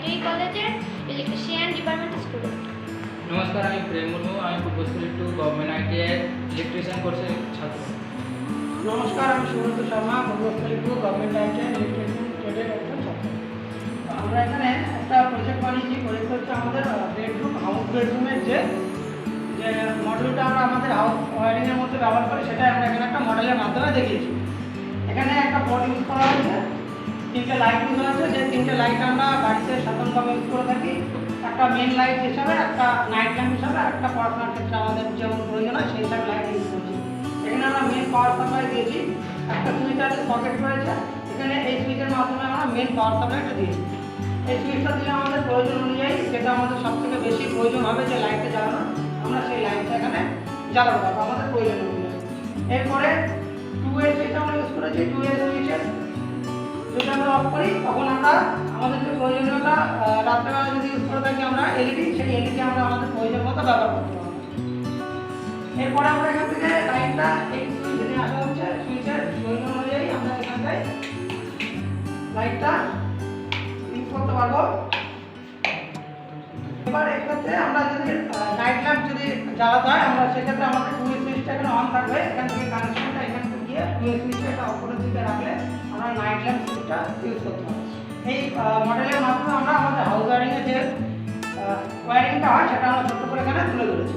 ITI কলেজের electrician department school নমস্কার আমি প্রেম মুর্মু আমি Purbasthali two government ITI electrician কোর্সের ছাত্র। নমস্কার আমি Subrata Sharma Purbasthali two government ITI electrician ছাত্র। আমরা এখানে একটা প্রজেক্ট বানিয়েছি প্রজেক্ট হচ্ছে আমাদের বেডরুম হাউস বেডরুমের যে যে মডেলটা আমরা আমাদের হাউস ওয়ারিংয়ের মধ্যে ব্যবহার করি সেটা আমরা এখানে একটা মডেলের মাধ্যমে দেখিয়েছি। এখানে একটা পট ইউজ করা হয়েছে। তিনটে লাইট ইউজ হয়েছে যে তিনটে লাইট আমরা বাড়িতে সাধারণভাবে ইউজ করে থাকি। একটা মেন লাইট হিসাবে, একটা নাইট ল্যাম্প হিসাবে, আর একটা পড়াশোনার ক্ষেত্রে আমাদের যেমন প্রয়োজন হয়, সেই হিসাবে লাইট ইউজ করছি। এখানে আমরা মেন পাওয়ার সাপ্লাই দিয়েছি। একটা সুইচ আছে সকেট রয়েছে। এখানে এই সুইচের মাধ্যমে আমরা মেন পাওয়ার সাপ্লাইটা দিয়েছি। এই সুইচটা দিলে আমাদের প্রয়োজন অনুযায়ী, যেটা আমাদের সব থেকে বেশি প্রয়োজন হবে যে লাইটটা জ্বালানো, আমরা সেই লাইটটা এখানে জ্বালাতে পারব আমাদের প্রয়োজন অনুযায়ী। এরপরে টু এ সুইচ আমরা ইউজ করেছি। টু এ সুইচের যদি আমরা অফ করি, তখন আমরা আমাদের যে প্রয়োজনীয়তা রাত্রেবেলা যদি ইউজ করে থাকি আমরা এলইডি সেই এলইডি আমরা আমাদের প্রয়োজন মতো ব্যবহার করতে পারব। এরপরে আমরা এখান থেকে লাইনটা এই সুইচে নিয়ে আসা হচ্ছে, সুইচের প্রয়োজন অনুযায়ী আমরা এখানটায় লাইটটা ইউজ করতে পারব। এবার এক্ষেত্রে আমরা যদি নাইট ল্যাম্প যদি জ্বালাতে হয়, আমরা সেক্ষেত্রে আমাদের টু সুইচটা এখানে অন থাকবে, এখান থেকে কানেকশনটা সুইচটা অপরের দিকে রাখলে আমরা নাইট ল্যাম্প সুইচটা ইউজ করতে এই মডেলের মাধ্যমে আমরা আমাদের হাউস ওয়ারিংয়ের যে ওয়ারিংটা হয়, সেটা আমরা ছোট্ট করে এখানে তুলে ধরেছি।